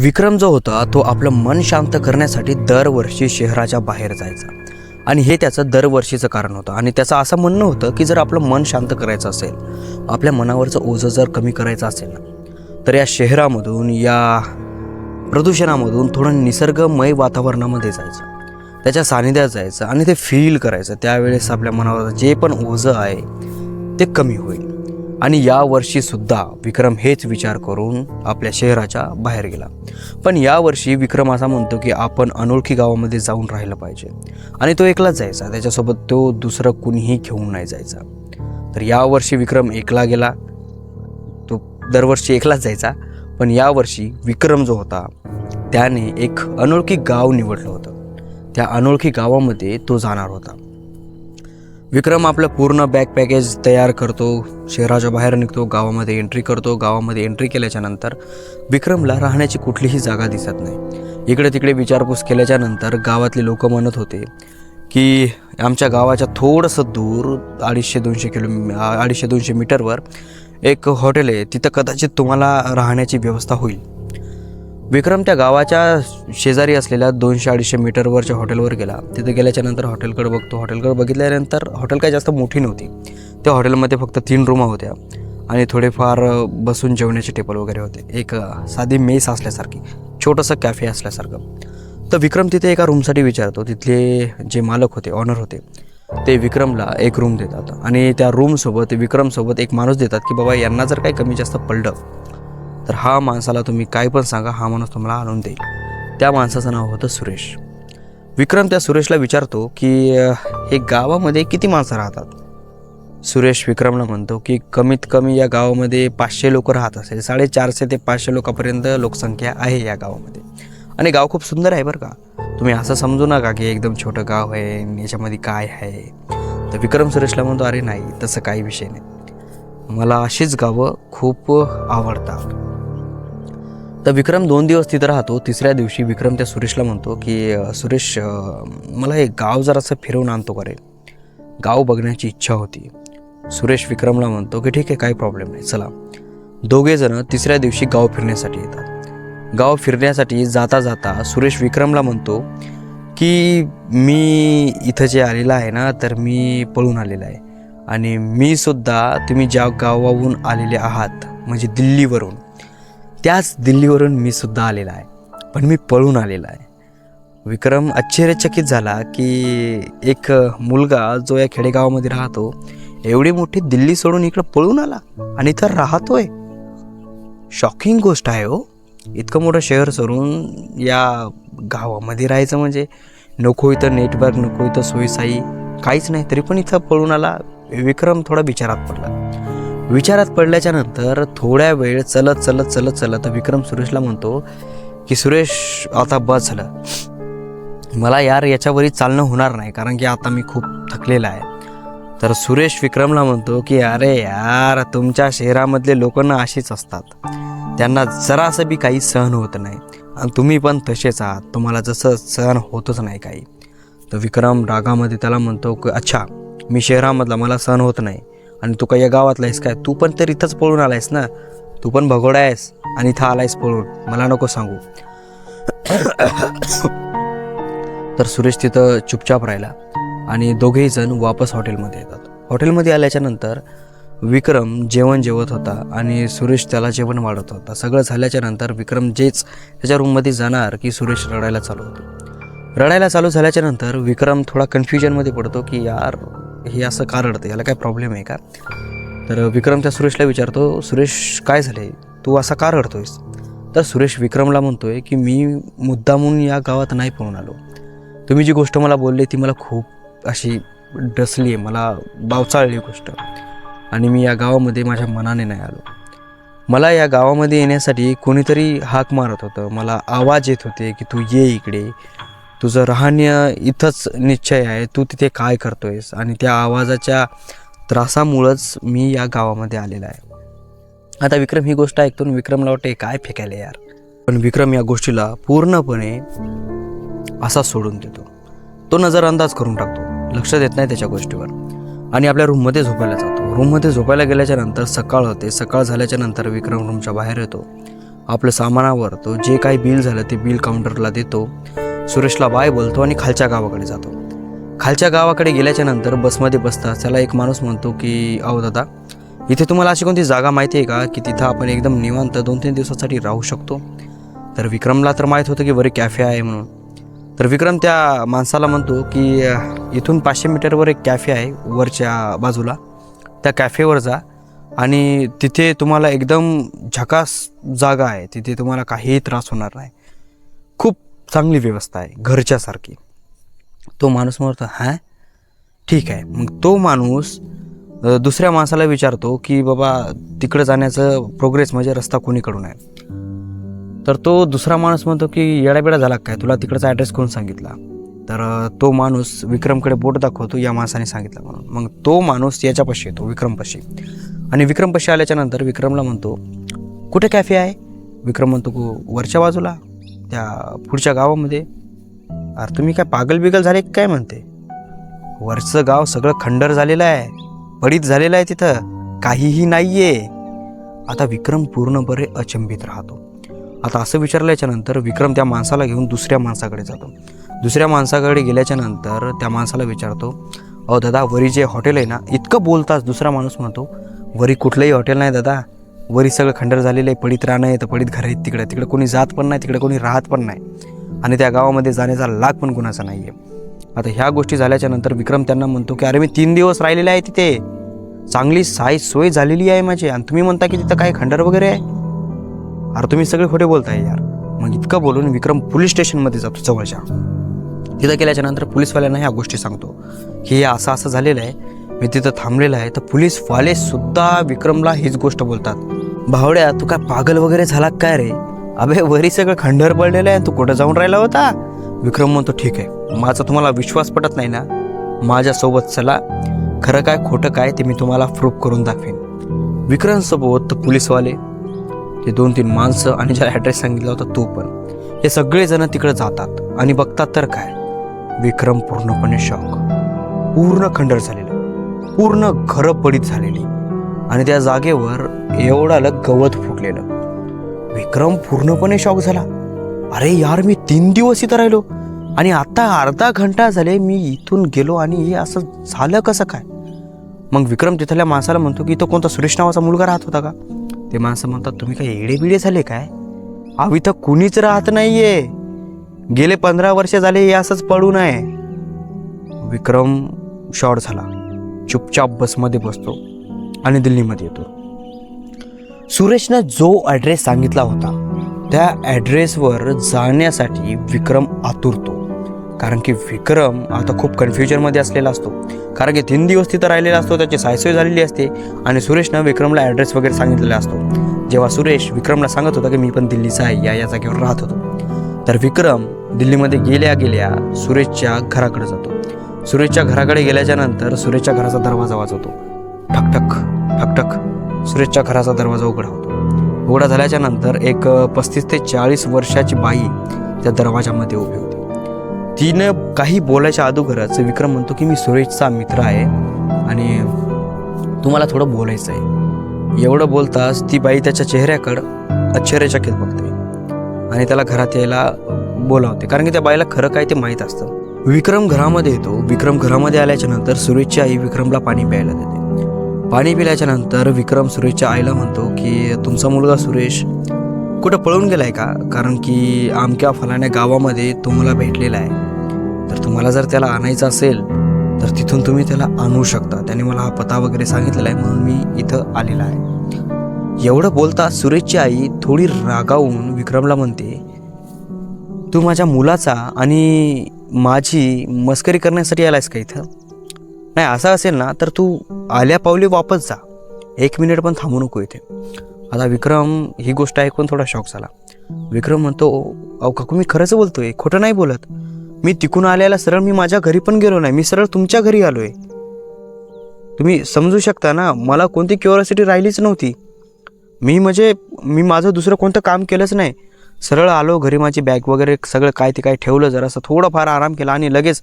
विक्रम जो होता तो आपलं मन शांत करण्यासाठी दरवर्षी शहराच्या बाहेर जायचा. आणि हे त्याचं दरवर्षीचं कारण होतं. आणि त्याचं असं म्हणणं होतं की जर आपलं मन शांत करायचं असेल आपल्या मनावरचं ओझं जर कमी करायचं असेल ना तर या शहरामधून या प्रदूषणामधून थोडं निसर्गमय वातावरणामध्ये जायचं. त्याच्या सानिध्यात जायचं आणि ते फील करायचं. त्यावेळेस आपल्या मनावर जे पण ओझं आहे ते कमी होईल. आणि या वर्षीसुद्धा विक्रम हेच विचार करून आपल्या शहराच्या बाहेर गेला. पण यावर्षी विक्रम असा म्हणतो की आपण अनोळखी गावामध्ये जाऊन राहिलं पाहिजे. आणि तो एकलाच जायचा. त्याच्यासोबत तो दुसरं कुणीही घेऊन नाही जायचा. तर यावर्षी विक्रम एकला गेला. तो दरवर्षी एकलाच जायचा. पण यावर्षी विक्रम जो होता त्याने एक अनोळखी गाव निवडलं होतं. त्या अनोळखी गावामध्ये तो जाणार होता. विक्रम आपलं पूर्ण बॅग पॅकेज तयार करतो शहराच्या बाहेर निघतो गावामध्ये एंट्री करतो गावामध्ये एंट्री केल्याच्यानंतर विक्रमला राहण्याची कुठलीही जागा दिसत नाही. इकडे तिकडे विचारपूस केल्याच्यानंतर गावातले लोक म्हणत होते की आमच्या गावाच्या थोडंसं दूर अडीचशे दोनशे किलो अडीचशे दोनशे मीटरवर एक हॉटेल आहे. तिथं कदाचित तुम्हाला राहण्याची व्यवस्था होईल. विक्रम त्या गावाच्या शेजारी असलेल्या दोनशे अडीचशे मीटरवरच्या हॉटेलवर गेला. तिथे गेल्याच्यानंतर हॉटेलकडे बघतो. हॉटेलकडे बघितल्यानंतर हॉटेल काही जास्त मोठी नव्हती. त्या हॉटेलमध्ये फक्त तीन रूमा होत्या आणि थोडेफार बसून जेवण्याचे टेबल वगैरे होते. एक साधी मेस असल्यासारखी छोटंसं कॅफे असल्यासारखं. तर विक्रम तिथे एका रूमसाठी विचारतो. तिथले जे मालक होते ऑनर होते ते विक्रमला एक रूम देतात. आणि त्या रूमसोबत विक्रमसोबत एक माणूस देतात की बाबा यांना जर काही कमी जास्त पडलं तर हा माणसाला तुम्ही काय पण सांगा हा माणूस तुम्हाला आणून देईल. त्या माणसाचं नाव होतं सुरेश. विक्रम त्या सुरेशला विचारतो की हे गावामध्ये किती माणसं राहतात? सुरेश विक्रमला म्हणतो की कमीत कमी या गावामध्ये पाचशे लोक राहत असेल. साडेचारशे ते पाचशे लोकांपर्यंत लोकसंख्या आहे या गावामध्ये. आणि गाव खूप सुंदर आहे बरं का. तुम्ही असं समजू नका की एकदम छोटं गाव आहे याच्यामध्ये काय आहे. तर विक्रम सुरेशला म्हणतो अरे नाही तसं काही विषय नाही. मला अशीच गावं खूप आवडतात. तर विक्रम दोन दिवस तिथं राहतो. तिसऱ्या दिवशी विक्रम त्या सुरेशला म्हणतो की सुरेश मला हे गाव जरासं फिरवून आणतो का रे? गाव बघण्याची इच्छा होती. सुरेश विक्रमला म्हणतो की ठीक आहे काही प्रॉब्लेम नाही. चला. दोघेजणं तिसऱ्या दिवशी गाव फिरण्यासाठी येतात. गाव फिरण्यासाठी जाता जाता सुरेश विक्रमला म्हणतो की मी इथं जे आलेलं आहे ना तर मी पळून आलेला आहे. आणि मी सुद्धा तुम्ही ज्या गावाहून आलेले आहात म्हणजे दिल्लीवरून त्याच दिल्लीवरून मी सुद्धा आलेला आहे. पण मी पळून आलेला आहे. विक्रम आश्चर्यचकित झाला की एक मुलगा जो या खेडेगावामध्ये राहतो एवढी मोठी दिल्ली सोडून इकडं पळून आला आणि इथं राहतोय. शॉकिंग गोष्ट आहे हो. इतकं मोठं शहर सोडून या गावामध्ये राहायचं म्हणजे नको इथं नेटवर्क नको इथं सोयीसाई काहीच नाही. तरी पण इथं पळून आला. विक्रम थोडा विचारात पडला. विचारात पडल्याच्या नंतर थोड्या वेळ चलत चलत चलत चलत विक्रम सुरेशला म्हणतो की सुरेश आता बस झालं. मला यार याच्यावरही चालणं होणार नाही कारण की आता मी खूप थकलेला आहे. तर सुरेश विक्रमला म्हणतो की अरे यार तुमच्या शहरामधले लोकांना ना अशीच असतात. त्यांना जरासं बी काही सहन होत नाही. आणि तुम्ही पण तसेच आहात. तुम्हाला जसं सहन होतच नाही काही. तर विक्रम रागामध्ये त्याला म्हणतो की अच्छा मी शहरामधला मला सहन होत नाही. आणि तू काही या गावातला आहेस काय? तू पण तर इथंच पळून आलायस ना? तू पण भगोडा आहेस आणि इथं आलायस पळून. मला नको सांगू. तर सुरेश तिथं चुपचाप राहिला आणि दोघेही जण वापस हॉटेलमध्ये येतात. हॉटेलमध्ये आल्याच्यानंतर विक्रम जेवण जेवत होता आणि सुरेश त्याला जेवण वाढत होता. सगळं झाल्याच्यानंतर विक्रम जेच त्याच्या रूममध्ये जाणार की सुरेश रडायला चालू होतो. रडायला चालू झाल्याच्यानंतर विक्रम थोडा कन्फ्युजनमध्ये पडतो की यार हे असं का रडतं याला काय प्रॉब्लेम आहे का? तर विक्रम त्या सुरेशला विचारतो सुरेश काय झाले तू असा का रडतोयस? तर सुरेश विक्रमला म्हणतोय की मी मुद्दामून या गावात नाही पळून आलो. तुम्ही जी गोष्ट मला बोलली ती मला खूप अशी डसली आहे. मला बावचाळली गोष्ट. आणि मी या गावामध्ये माझ्या मनाने नाही आलो. मला या गावामध्ये येण्यासाठी कोणीतरी हाक मारत होतं. मला आवाज येत होते की तू ये इकडे. तुझं राहण्य इथंच निश्चय आहे. तू तिथे काय करतोयस? आणि त्या आवाजाच्या त्रासामुळंच मी या गावामध्ये आलेला आहे. आता विक्रम ही गोष्ट ऐकतो विक्रमला वाटते काय फेकायला यार? पण विक्रम या गोष्टीला पूर्णपणे असा सोडून देतो. तो नजरअंदाज करून टाकतो. लक्ष देत नाही त्याच्या गोष्टीवर. आणि आपल्या रूममध्ये झोपायला जातो. रूममध्ये झोपायला गेल्याच्यानंतर सकाळ होते. सकाळ झाल्याच्यानंतर विक्रम रूमच्या बाहेर येतो. आपलं सामानावर तो जे काही बिल झालं ते बिल काउंटरला देतो. सुरेशला बाय बोलतो आणि खालच्या गावाकडे जातो. खालच्या गावाकडे गेल्याच्यानंतर बसमध्ये बसताच त्याला एक माणूस म्हणतो की अहो दादा इथे तुम्हाला अशी कोणती जागा माहिती आहे का की तिथं आपण एकदम निवांत दोन तीन दिवसासाठी राहू शकतो? तर विक्रमला तर माहीत होतं की वरी कॅफे आहे म्हणून. तर विक्रम त्या माणसाला म्हणतो की इथून पाचशे मीटरवर एक कॅफे आहे वरच्या बाजूला. त्या कॅफेवर जा आणि तिथे तुम्हाला एकदम झकास जागा आहे. तिथे तुम्हाला काहीही त्रास होणार नाही. चांगली व्यवस्था आहे घरच्यासारखी. तो माणूस म्हणतो हां ठीक आहे. मग तो माणूस दुसऱ्या माणसाला विचारतो की बाबा तिकडं जाण्याचं प्रोग्रेस म्हणजे रस्ता कोणीकडून आहे? तर तो दुसरा माणूस म्हणतो की येडाबिडा झाला काय? तुला तिकडचा ॲड्रेस कोण सांगितला? तर तो माणूस विक्रमकडे बोट दाखवतो या माणसाने सांगितलं म्हणून. मग तो माणूस याच्यापाशी येतो विक्रमपाशी. आणि विक्रमपाशी आल्याच्यानंतर विक्रमला म्हणतो कुठे कॅफे आहे? विक्रम म्हणतो वरच्या बाजूला. त्या पुढच्या गावामध्ये. अरे तुम्ही काय पागल बिगल झाले काय म्हणते? वरचं गाव सगळं खंडर झालेलं आहे पडीत झालेलं आहे तिथं काहीही नाही आहे आता विक्रम पूर्णपणे अचंबित राहतो. आता असं विचारल्याच्या नंतर विक्रम त्या माणसाला घेऊन दुसऱ्या माणसाकडे जातो. दुसऱ्या माणसाकडे गेल्याच्यानंतर त्या माणसाला विचारतो अहो दादा वरी जे हॉटेल आहे ना इतकं बोलताच दुसरा माणूस म्हणतो वरी कुठलंही हॉटेल नाही दादा वरी सगळं खंडर झालेलं आहे पडीत राहणं आहे तर पडीत घर आहेत तिकडं. तिकडं कोणी जात पण नाही तिकडं कोणी राहत पण नाही. आणि त्या गावामध्ये जाण्याचा लाग पण कुणाचा नाही आहे आता ह्या गोष्टी झाल्याच्यानंतर विक्रम त्यांना म्हणतो की अरे मी तीन दिवस राहिलेले आहे तिथे. चांगली साई सोय झालेली आहे माझी. आणि तुम्ही म्हणता की तिथं काय खंडर वगैरे आहे? अरे तुम्ही सगळे खोटे बोलताय यार. मग इतकं बोलून विक्रम पोलीस स्टेशनमध्ये जातो जवळच्या. तिथं गेल्याच्यानंतर पोलीसवाल्यांना ह्या गोष्टी सांगतो. की हे असं असं झालेलं आहे. मी तिथं थांबलेलं आहे. तर पोलीसवाले सुद्धा विक्रमला हीच गोष्ट बोलतात. भावड्या तू काय पागल वगैरे झाला काय रे? अबे वरी सगळं खंडर पडलेलं आहे तू कुठं जाऊन राहिला होता? विक्रम म्हणतो ठीक आहे माझा तुम्हाला विश्वास पटत नाही ना? माझ्यासोबत चला. खरं काय खोटं काय ते मी तुम्हाला प्रूफ करून दाखवेन. विक्रमसोबत पोलीसवाले ते दोन तीन माणसं आणि ज्याला ॲड्रेस सांगितला होता तो पण हे सगळेजण तिकडे जातात आणि बघतात तर काय? विक्रम पूर्णपणे शॉक पूर्ण खंडर झालेलं पूर्ण घरं पडीत झालेली. आणि त्या जागेवर एवढालं गवत फुटलेलं. विक्रम पूर्णपणे शॉक झाला. अरे यार मी तीन दिवस इथं राहिलो. आणि आता अर्धा घंटा झाले मी इथून गेलो आणि हे असं झालं कसं काय? मग विक्रम तिथल्या माणसाला म्हणतो की इथं कोणता सुरेश नावाचा मुलगा राहत होता का? ते माणसं म्हणतात तुम्ही काय एडे बिडे झाले काय? आम्ही इथं कुणीच राहत नाहीये. गेले पंधरा वर्ष झाले हे असंच पडू नये. विक्रम शॉर्ट झाला. चुपचाप बसमध्ये बसतो आणि दिल्लीमध्ये येतो. सुरेशनं जो ॲड्रेस सांगितला होता त्या ॲड्रेसवर जाण्यासाठी विक्रम आतुरतो. कारण की विक्रम आता खूप कन्फ्युजनमध्ये असलेला असतो. कारण की तीन दिवस तिथं राहिलेला असतो त्याची सायसोय झालेली असते आणि सुरेशनं विक्रमला ॲड्रेस वगैरे सांगितलेला असतो. जेव्हा सुरेश विक्रमला सांगत होता की मी पण दिल्लीचा आहे या या जागेवर राहत होतो. तर विक्रम दिल्लीमध्ये गेल्या गेल्या सुरेशच्या घराकडे जातो. सुरेशच्या घराकडे गेल्याच्यानंतर सुरेशच्या घराचा दरवाजा वाजवतो. ठकठक ठकठक. सुरेशच्या घराचा दरवाजा उघडा होतो. उघडा झाल्याच्यानंतर एक पस्तीस ते चाळीस वर्षाची बाई त्या दरवाजामध्ये उभी होती. तिनं काही बोलायच्या अगोदरच विक्रम म्हणतो की मी सुरेशचा मित्र आहे आणि तुम्हाला थोडं बोलायचं आहे. एवढं बोलताच ती बाई त्याच्या चेहऱ्याकडं आश्चर्यचकित बघते आणि त्याला घरात यायला बोलावते. कारण की त्या बाईला खरं काय ते माहीत असतं. विक्रम घरामध्ये येतो. विक्रम घरामध्ये आल्याच्यानंतर सुरेशची आई विक्रमला पाणी प्यायला देते. पाणी पिल्याच्या नंतर विक्रम सुरेशच्या आईला म्हणतो की तुमचा मुलगा सुरेश कुठं पळून गेलाय का? कारण की आमक्या फलाण्या गावामध्ये तुम्हाला मला भेटलेला आहे. तर तुम्हाला जर त्याला आणायचं असेल तर तिथून तुम्ही त्याला आणू शकता. त्याने मला हा पता वगैरे सांगितलेला आहे म्हणून मी इथं आलेला आहे. एवढं बोलता सुरेशची आई थोडी रागावून विक्रमला म्हणते तू माझ्या मुलाचा आणि माझी मस्करी करण्यासाठी आलायस का इथं? नाही असं असेल ना तर तू आल्या पावली वापस जा. एक मिनिट पण थांबू नको इथे. आता विक्रम ही गोष्ट ऐकून थोडा शॉक झाला. विक्रम म्हणतो अहो काकू मी खरंच बोलतोय खोटं नाही बोलत. मी तिकून आल्याला सरळ मी माझ्या घरी पण गेलो नाही मी सरळ तुमच्या घरी आलो आहे तुम्ही समजू शकता ना मला कोणती क्युरियोसिटी राहिलीच नव्हती. मी म्हणजे मी माझं दुसरं कोणतं काम केलंच नाही. सरळ आलो घरी माझी बॅग वगैरे सगळं काय ते काय ठेवलं जरासं थोडंफार आराम केला आणि लगेच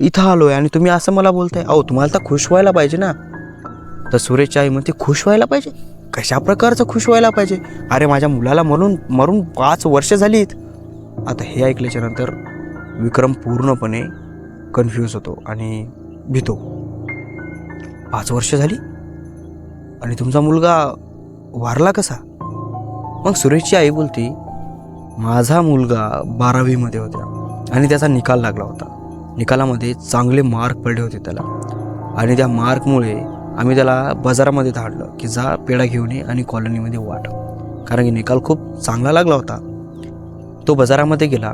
इथं आलो आहे आणि तुम्ही असं मला बोलताय. अहो तुम्हाला तर खुश व्हायला पाहिजे ना. तर सुरेश आई म्हणते खुश व्हायला पाहिजे? कशा प्रकारचं खुश व्हायला पाहिजे? अरे माझ्या मुलाला मरून मरून पाच वर्ष झालीत. आता हे ऐकल्याच्या नंतर विक्रम पूर्णपणे कन्फ्यूज होतो आणि भीतो. पाच वर्ष झाली? आणि तुमचा मुलगा वारला कसा? मग सुरेशची आई बोलती माझा मुलगा बारावीमध्ये होता आणि त्याचा निकाल लागला होता. निकालामध्ये चांगले मार्क पडले होते त्याला. आणि त्या मार्कमुळे आम्ही त्याला बाजारामध्ये धाडलं की जा पेढा घेऊन ये आणि कॉलनीमध्ये वाट. कारण की निकाल खूप चांगला लागला होता. तो बाजारामध्ये गेला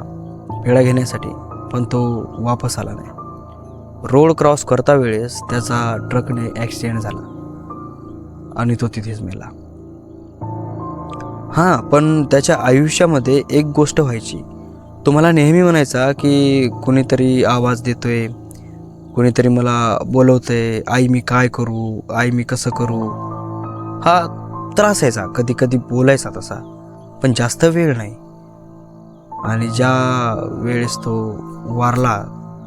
पेढा घेण्यासाठी पण तो वापस आला नाही. रोड क्रॉस करता वेळेस त्याचा ट्रकने ॲक्सिडेंट झाला आणि तो तिथेच मेला. हां पण त्याच्या आयुष्यामध्ये एक गोष्ट व्हायची. तो मला नेहमी म्हणायचा की कुणीतरी आवाज देतोय कुणीतरी मला बोलवतंय आई मी काय करू? आई मी कसं करू? हा त्रास यायचा कधी कधी बोलायचा तसा पण जास्त वेळ नाही. आणि ज्या वेळेस तो वारला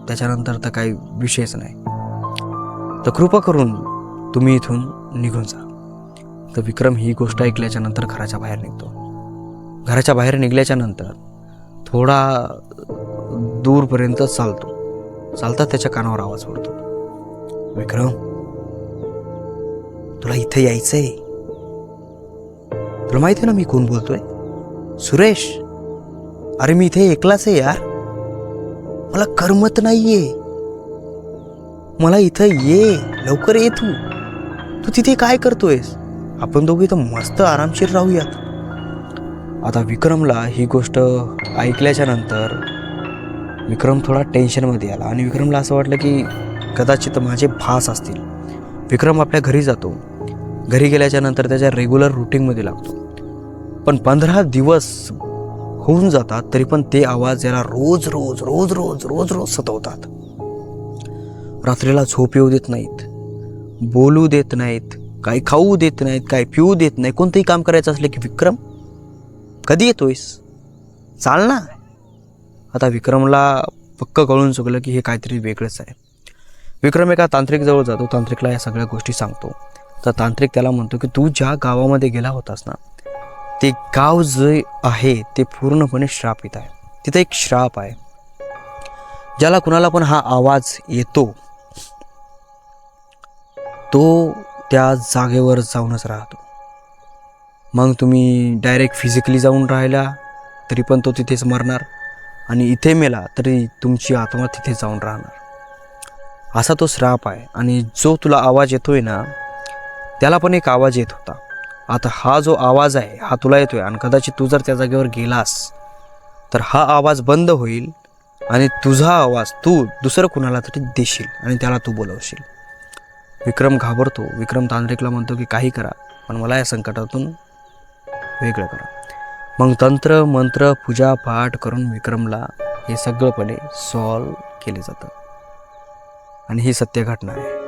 त्याच्यानंतर तर काही विषयच नाही. तर कृपा करून तुम्ही इथून निघून जा. तर विक्रम ही गोष्ट ऐकल्याच्यानंतर घराच्या बाहेर निघतो. घराच्या बाहेर निघल्याच्या नंतर थोडा दूरपर्यंत चालतो. चालता त्याच्या कानावर आवाज पडतो. विक्रम तुला इथं यायचंय? तुला माहिती आहे ना मी कोण बोलतोय? सुरेश? अरे मी इथे एकलाच आहे यार. मला करमत नाहीये. मला इथं ये लवकर ये तू. तू तिथे काय करतोयस? आपण दोघे इथं मस्त आरामशीर राहूयात. आता विक्रमला ही गोष्ट ऐकल्याच्यानंतर विक्रम थोडा टेन्शनमध्ये आला आणि विक्रमला असं वाटलं की कदाचित माझे भास असतील. विक्रम आपल्या घरी जातो. घरी गेल्याच्यानंतर त्याच्या रेग्युलर रुटीनमध्ये लागतो. पण पंधरा दिवस होऊन जातात तरी पण ते आवाज याला रोज रोज रोज रोज रोज रोज सतवतात. रात्रीला झोप येऊ देत नाहीत. बोलू देत नाहीत. काही खाऊ देत नाहीत काही पिऊ देत नाही कोणतंही काम करायचं असलं की विक्रम कधी येतोयस? चाल ना. आता विक्रमला पक्क कळून चुकलं की हे काहीतरी वेगळंच आहे. विक्रम एका तांत्रिकजवळ जातो. तांत्रिकला या सगळ्या गोष्टी सांगतो. तर तांत्रिक त्याला म्हणतो की तू ज्या गावामध्ये गेला होतास ना ते गाव जे आहे ते पूर्णपणे श्रापित आहे. तिथे एक श्राप आहे. ज्याला कुणाला पण हा आवाज येतो तो त्या जागेवर जाऊनच राहतो. मग तुम्ही डायरेक्ट फिजिकली जाऊन राहिला तरी पण तो तिथेच मरणार आणि इथे मेला तरी तुमची आत्मा तिथे जाऊन राहणार. असा तो श्राप आहे आणि जो तुला आवाज येतो आहे ना त्याला पण एक आवाज येत होता. आता हा जो आवाज आहे हा तुला येतो आहे आणि कदाचित तू जर त्या जागेवर गेलास तर हा आवाज बंद होईल आणि तुझा आवाज तू दुसरं कुणाला तरी देशील आणि त्याला तू बोलवशील. विक्रम घाबरतो. विक्रम तांत्रिकला म्हणतो की काही करा पण मला या संकटातून वेगळं करा. मग तंत्र मंत्र पूजा पाठ करून विक्रमला हे सगळंपणे सॉल्व केले जातं. आणि ही सत्य घटना आहे.